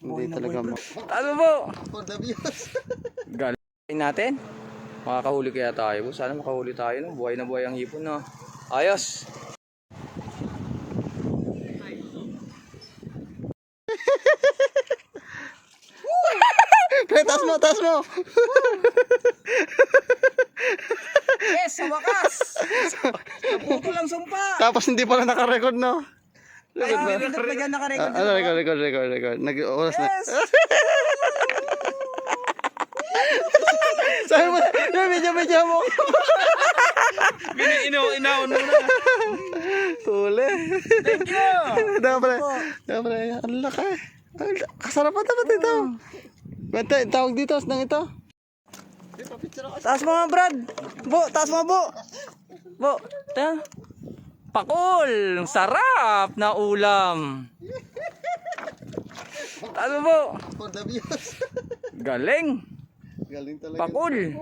Hindi talaga mo. Ano po? For the views. Galing natin. Makakahuli kaya tayo. Sana makahuli tayo. No? Buhay na buhay ang hipon na. Ayos. Pre, taas mo, taas mo. Yes, sa wakas! Naputo lang sumpa! Tapos hindi pala nakarecord, no? Ay, ah, hindi pa dyan nakarecord. Ano, record, record, record, record. Nag-oras na. Yes! Sabi mo, yung medyo, medyo mo. Ino, inaon mo na. Huli. Thank you! Dapat, dapat, ang laki. Ang la- Kasarapan dapat ito. Bante, tawag dito, nang ito. Taas mo nga, Brad! Bo, taas mo, Bo! Bo, ta. Pakul! Sarap na ulam! Taas mo. Galing! Galing talaga. Pakul!